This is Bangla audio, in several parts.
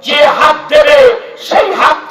যে হাত দেবে সেই হাতটা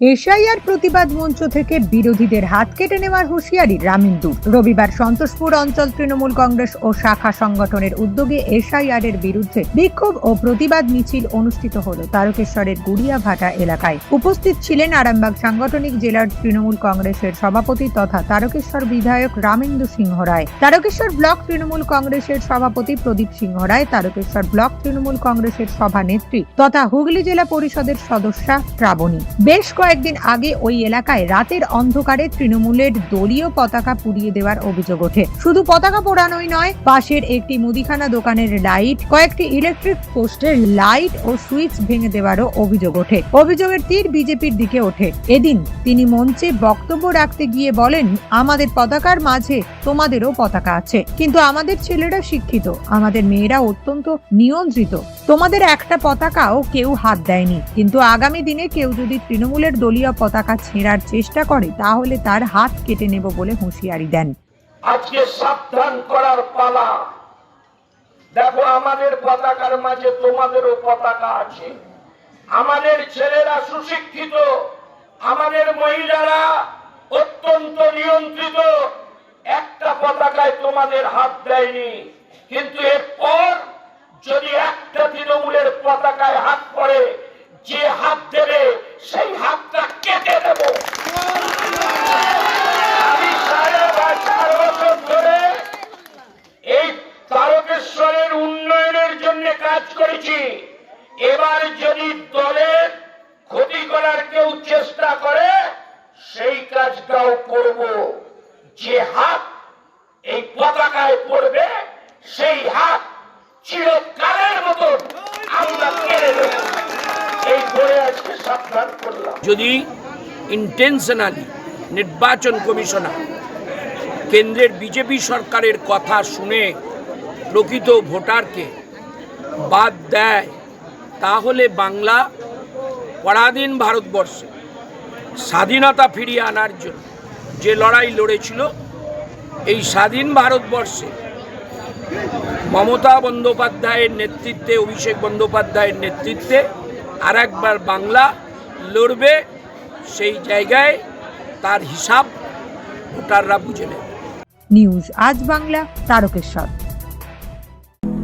এশাইয়ার প্রতিবাদ মঞ্চ থেকে বিরোধীদের হাত কেটে নেওয়ার হুঁশিয়ারি রামিন্দুর রবিবার সন্তোষপুর অঞ্চল তৃণমূল কংগ্রেস ও শাখা সংগঠনের উদ্যোগে এশাইআর এর বিরুদ্ধে বিক্ষোভ ও প্রতিবাদ মিছিল অনুষ্ঠিত হল তারকেশ্বরের গুড়িয়াভাটা এলাকায়। উপস্থিত ছিলেন আরামবাগ সাংগঠনিক জেলার তৃণমূল কংগ্রেসের সভাপতি তথা তারকেশ্বর বিধায়ক রামেন্দু সিংহ রায়। তারকেশ্বর ব্লক তৃণমূল কংগ্রেসের সভাপতি প্রদীপ সিংহ রায়, তারকেশ্বর ব্লক তৃণমূল কংগ্রেসের সভানেত্রী তথা হুগলি জেলা পরিষদের সদস্যা শ্রাবণী। বেশ কয়েকদিন আগে ওই এলাকায় রাতের অন্ধকারে তৃণমূলের দলীয় পতাকা পুড়িয়ে দেওয়ার অভিযোগ ওঠে। শুধু পতাকা পোড়ানোই নয়, পাশের একটি মুদিখানা দোকানের লাইট, কয়েকটি ইলেকট্রিক পোস্টের লাইট ও সুইচ ভেঙে দেওয়ারও অভিযোগ ওঠে। অভিযোগের তীর বিজেপির দিকে ওঠে। এদিন তিনি মঞ্চে বক্তব্য রাখতে গিয়ে বলেন, আমাদের পতাকার মাঝে তোমাদেরও পতাকা আছে, কিন্তু আমাদের ছেলেরা শিক্ষিত, আমাদের মেয়েরা অত্যন্ত নিয়ন্ত্রিত। তোমাদের একটা পতাকাও কেউ হাত দেয়নি, কিন্তু আগামী দিনে কেউ যদি তৃণমূলের দলীয় পতাকা ছেঁড়ার চেষ্টা করে, তাহলে তার হাত কেটে নেব বলে হুঁশিয়ারি দেন। আজকে সাবধান করার পালা। দেখো, আমাদের পতাকার মাঝে তোমাদেরও পতাকা আছে। আমাদের ছেলেরা সুশিক্ষিত, আমাদের মহিলারা অত্যন্ত নিয়ন্ত্রিত। একটা পতাকায় তোমাদের হাত দেয়নি। কিন্তু এরপর যদি একটা তৃণমূলের পতাকায় হাত পড়ে, যে হাত এবার যদি দলের ক্ষতি করার কেউ চেষ্টা করে, সেই কাজটাও করব। যে হাত এই পতাকায় পড়বে, সেই হাত চিরকালের মতন আমরা কেড়ে দেব এই করে আজকে সাবধান করলাম। যদি ইন্টেনশনালি নির্বাচন কমিশনার কেন্দ্রের বিজেপি সরকারের কথা শুনে প্রকৃত ভোটারকে বাদ দেয় তাহলে বাংলা পরাধীন ভারতবর্ষে স্বাধীনতা ফিরিয়ে আনার জন্য যে লড়াই লড়েছিল, এই স্বাধীন ভারতবর্ষে মমতা বন্দ্যোপাধ্যায়ের নেতৃত্বে, অভিষেক বন্দ্যোপাধ্যায়ের নেতৃত্বে আর একবার বাংলা লড়বে, সেই জায়গায় তার হিসাব ভোটাররা বুঝে নেবে। নিউজ আজ বাংলা, তারকেশ্বর।